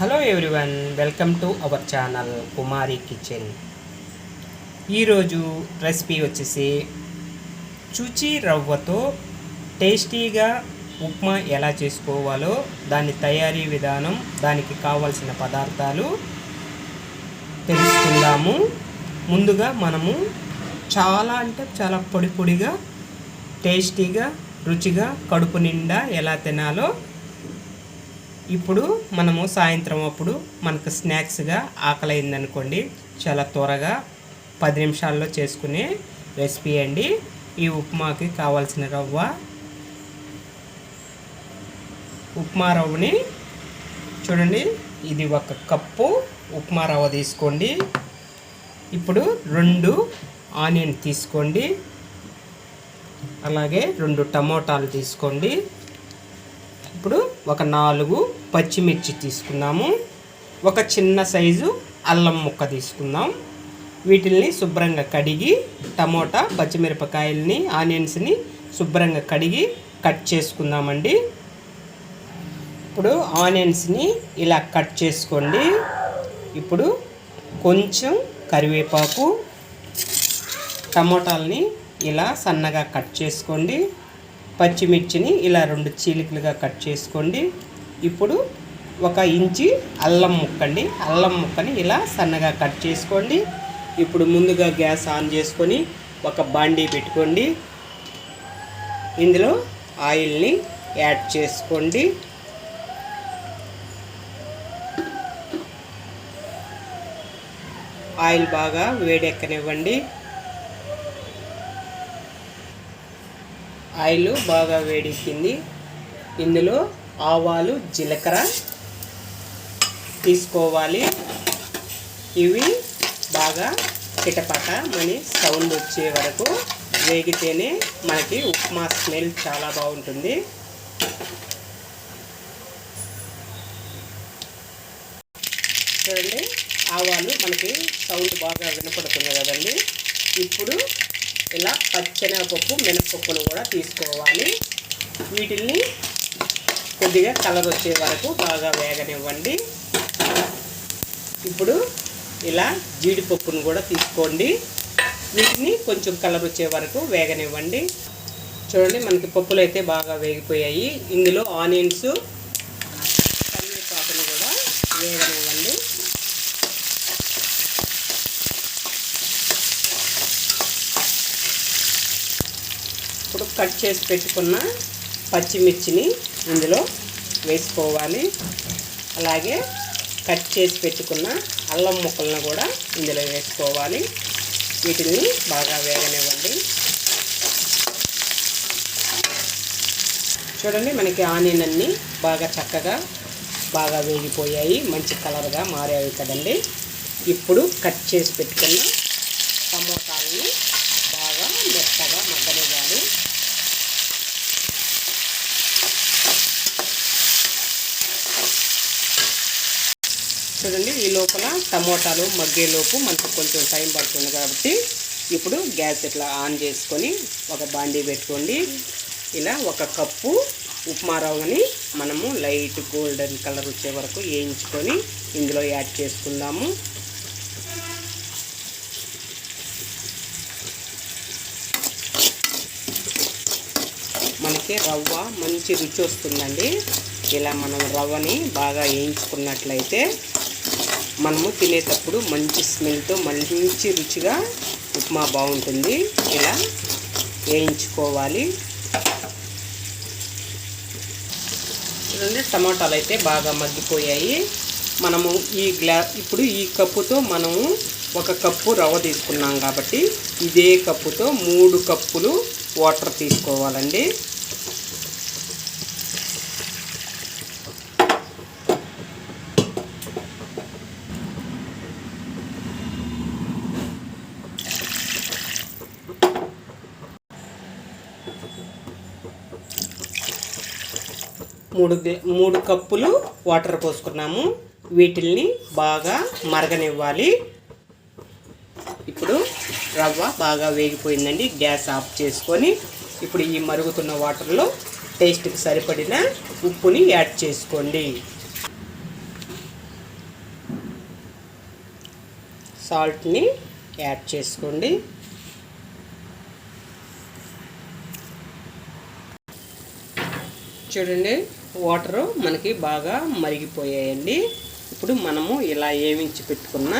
Hello everyone welcome to our channel Kumari kitchen. ఈరోజు recipe వచ్చేసి చుచి రవ్వతో టేస్టీగా ఉప్మా ఎలా చేసుకోవాలో దాని తయారీ విధానం దానికి కావాల్సిన పదార్థాలు తెలుసుకుందాము. ముందుగా మనము చాలా అంటే చాలా పొడి పొడిగా టేస్టీగా రుచిగా కడుపు నిండా ఎలా తినాలో ఇప్పుడు మనము సాయంత్రం అప్పుడు మనకు స్నాక్స్గా ఆకలి అయిందనుకోండి చాలా త్వరగా పది నిమిషాల్లో చేసుకునే రెసిపీ అండి. ఈ ఉప్మాకి కావాల్సిన రవ్వ ఉప్మా రవ్వని చూడండి ఇది ఒక కప్పు ఉప్మా రవ్వ తీసుకోండి. ఇప్పుడు రెండు ఆనియన్ తీసుకోండి. అలాగే రెండు టమోటాలు తీసుకోండి. ఇప్పుడు ఒక నాలుగు పచ్చిమిర్చి తీసుకున్నాము. ఒక చిన్న సైజు అల్లం ముక్క తీసుకుందాం. వీటిల్ని శుభ్రంగా కడిగి టమోటా పచ్చిమిరపకాయలని ఆనియన్స్ని శుభ్రంగా కడిగి కట్ చేసుకుందామండి. ఇప్పుడు ఆనియన్స్ని ఇలా కట్ చేసుకోండి. ఇప్పుడు కొంచెం కరివేపాకు టమోటాలని ఇలా సన్నగా కట్ చేసుకోండి. పచ్చిమిర్చిని ఇలా రెండు చీలికలుగా కట్ చేసుకోండి. ఇప్పుడు ఒక ఇంచి అల్లం ముక్కండి. అల్లం ముక్కని ఇలా సన్నగా కట్ చేసుకోండి. ఇప్పుడు ముందుగా గ్యాస్ ఆన్ చేసుకొని ఒక బాండీ పెట్టుకోండి. ఇందులో ఆయిల్ని యాడ్ చేసుకోండి. ఆయిల్ బాగా వేడెక్కనివ్వండి. ఆయిల్ బాగా వేడెక్కింది. ఇందులో ఆవాలు జీలకర్ర తీసుకోవాలి. ఇవి బాగా చిటపట మని సౌండ్ వచ్చే వరకు వేగితేనే మనకి ఉప్మా స్మెల్ చాలా బాగుంటుంది. చూడండి ఆవాలు మనకి సౌండ్ బాగా వినపడుతుంది కదండి. ఇప్పుడు ఇలా పచ్చెనగపప్పు మినపప్పును కూడా తీసుకోవాలి. వీటిల్ని కొద్దిగా కలర్ వచ్చే వరకు బాగా వేగనివ్వండి. ఇప్పుడు ఇలా జీడిపప్పును కూడా తీసుకోండి. వీటిని కొంచెం కలర్ వచ్చే వరకు వేగనివ్వండి. చూడండి మనకి పప్పులు అయితే బాగా వేగిపోయాయి. ఇందులో ఆనియన్స్ కరివేపాకును కూడా వేగనివ్వండి. ఇప్పుడు కట్ చేసి పెట్టుకున్న పచ్చిమిర్చిని ఇందులో వేసుకోవాలి. అలాగే కట్ చేసి పెట్టుకున్న అల్లం ముక్కలను కూడా ఇందులో వేసుకోవాలి. వీటిని బాగా వేగనివ్వండి. చూడండి మనకి ఆనియన్ అన్నీ బాగా చక్కగా బాగా వేగిపోయాయి. మంచి కలర్గా మారాయి కదండి. ఇప్పుడు కట్ చేసి పెట్టుకున్న టమోటాలని చూడండి ఈ లోపల టమోటాలు మగ్గేలోపు మనకు కొంచెం టైం పడుతుంది కాబట్టి ఇప్పుడు గ్యాస్ ఇట్లా ఆన్ చేసుకొని ఒక బాండీ పెట్టుకోండి. ఇలా ఒక కప్పు ఉప్మా రవ్వని మనము లైట్ గోల్డెన్ కలర్ వచ్చే వరకు వేయించుకొని ఇందులో యాడ్ చేసుకుందాము. మనకి రవ్వ మంచి రుచి వస్తుందండి. ఇలా మనం రవ్వని బాగా వేయించుకున్నట్లయితే మనము తినేటప్పుడు మంచి స్మెల్తో మంచి రుచిగా ఉప్మా బాగుంటుంది. ఇలా వేయించుకోవాలి. చూడండి టమాటాలు అయితే బాగా మగ్గిపోయాయి. మనము ఈ గ్లా ఇప్పుడు ఈ కప్పుతో మనము ఒక కప్పు రవ్వ తీసుకున్నాం కాబట్టి ఇదే కప్పుతో మూడు కప్పులు వాటర్ తీసుకోవాలండి. మూడు మూడు కప్పులు వాటర్ పోసుకున్నాము. వీటిల్ని బాగా మరగనివ్వాలి. ఇప్పుడు రవ్వ బాగా వేగిపోయిందండి. గ్యాస్ ఆఫ్ చేసుకొని ఇప్పుడు ఈ మరుగుతున్న వాటర్లో టేస్ట్కి సరిపడిన ఉప్పుని యాడ్ చేసుకోండి. సాల్ట్ని యాడ్ చేసుకోండి. చూడండి వాటరు మనకి బాగా మరిగిపోయాయండి. ఇప్పుడు మనము ఇలా ఏమించి పెట్టుకున్న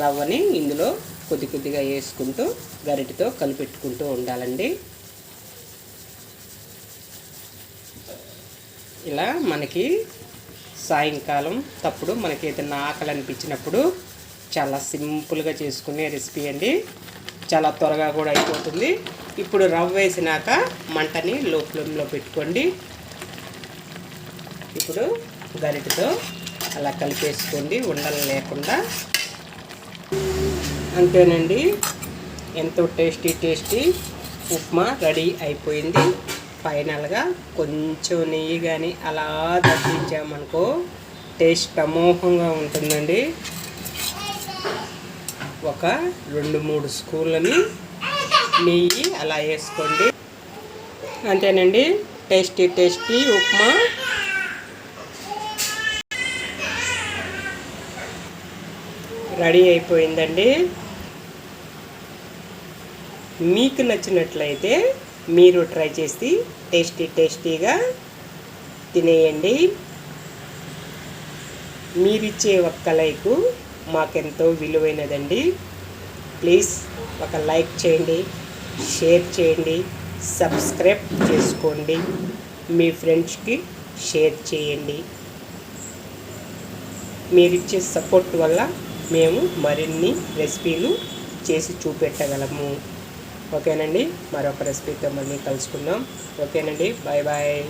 రవ్వని ఇందులో కొద్ది కొద్దిగా వేసుకుంటూ గరిటతో కలిపెట్టుకుంటూ ఉండాలండి. ఇలా మనకి సాయంకాలం తప్పుడు మనకి ఏదైనా ఆకలి అనిపించినప్పుడు చాలా సింపుల్గా చేసుకునే రెసిపీ అండి. చాలా త్వరగా కూడా అయిపోతుంది. ఇప్పుడు రవ్వ వేసినాక మంటని లో ఫ్లేమ్లో పెట్టుకోండి. ఇప్పుడు గరిటతో అలా కలిపేసుకోండి ఉండలు లేకుండా. అంతేనండి. ఎంతో టేస్టీ టేస్టీ ఉప్మా రెడీ అయిపోయింది. ఫైనల్గా కొంచెం నెయ్యి కానీ అలా తగ్గించామనుకో టేస్ట్ అమోఘంగా ఉంటుందండి. ఒక రెండు మూడు స్కూళ్ళని నెయ్యి అలా వేసుకోండి. అంతేనండి. Tasty tasty upma. రెడీ అయిపోయిందండి. మీకు నచ్చినట్లయితే మీరు ట్రై చేసి టేస్టీ టేస్టీగా తినేయండి. మీరిచ్చే ఒక్క లైకు మాకెంతో విలువైనదండి. ప్లీజ్ ఒక లైక్ చేయండి షేర్ చేయండి సబ్స్క్రైబ్ చేసుకోండి మీ ఫ్రెండ్స్కి షేర్ చేయండి. మీరిచ్చే సపోర్ట్ వల్ల మేము మరిన్ని రెసిపీలు చేసి చూపెట్టగలము. ఓకేనండి? మరొక రెసిపీతో మళ్ళీ కలుసుకుందాం. ఓకేనండి? Bye bye.